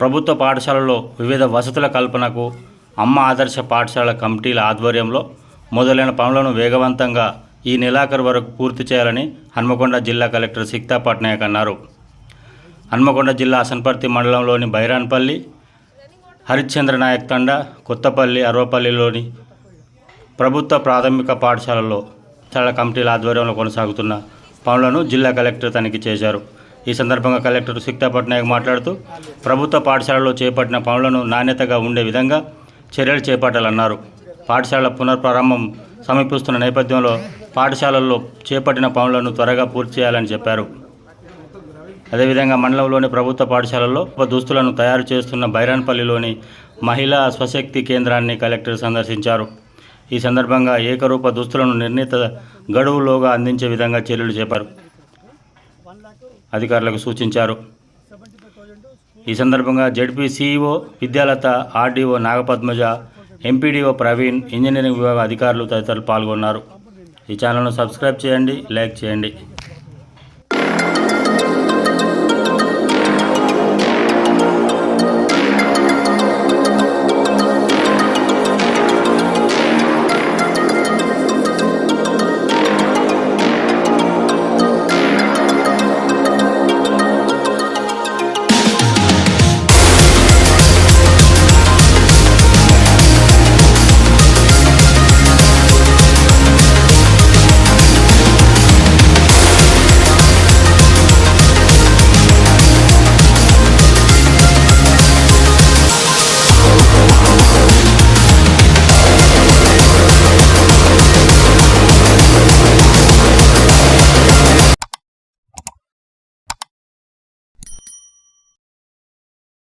ప్రభుత్వ పాఠశాలలో వివిధ వసతుల కల్పనకు అమ్మ ఆదర్శ పాఠశాల కమిటీల ఆధ్వర్యంలో మొదలైన పనులను వేగవంతంగా ఈ నెలాఖరు వరకు పూర్తి చేయాలని హన్మకొండ జిల్లా కలెక్టర్ సిక్తా పట్నాయక్ అన్నారు. హన్మకొండ జిల్లా అసన్పర్తి మండలంలోని బైరాన్పల్లి హరిశ్చంద్ర నాయక్ తండ కొత్తపల్లి అరవపల్లిలోని ప్రభుత్వ ప్రాథమిక పాఠశాలలో చాలా కమిటీల ఆధ్వర్యంలో కొనసాగుతున్న పనులను జిల్లా కలెక్టర్ తనిఖీ చేశారు. ఈ సందర్భంగా కలెక్టర్ సిక్తా పట్నాయక్ మాట్లాడుతూ ప్రభుత్వ పాఠశాలలో చేపట్టిన పనులను నాణ్యతగా ఉండే విధంగా చర్యలు చేపట్టాలన్నారు. పాఠశాల పునఃప్రారంభం సమీపిస్తున్న నేపథ్యంలో పాఠశాలల్లో చేపట్టిన పనులను త్వరగా పూర్తి చేయాలని చెప్పారు. అదేవిధంగా మండలంలోని ప్రభుత్వ పాఠశాలల్లో దుస్తులను తయారు చేస్తున్న బైరాన్పల్లిలోని మహిళా స్వశక్తి కేంద్రాన్ని కలెక్టర్ సందర్శించారు. ఈ సందర్భంగా ఏకరూప దుస్తులను నిర్ణీత గడువులోగా అందించే విధంగా చర్యలు చేపారు అధికారులకు సూచించారు. ఈ సందర్భంగా ZP CEO Vidyalatha RDO Nagapadmaja MPDO Praveen engineering విభాగ అధికారులు తదితరులు పాల్గొన్నారు. ఈ ఛానల్ను సబ్స్క్రైబ్ చేయండి లైక్ చేయండి.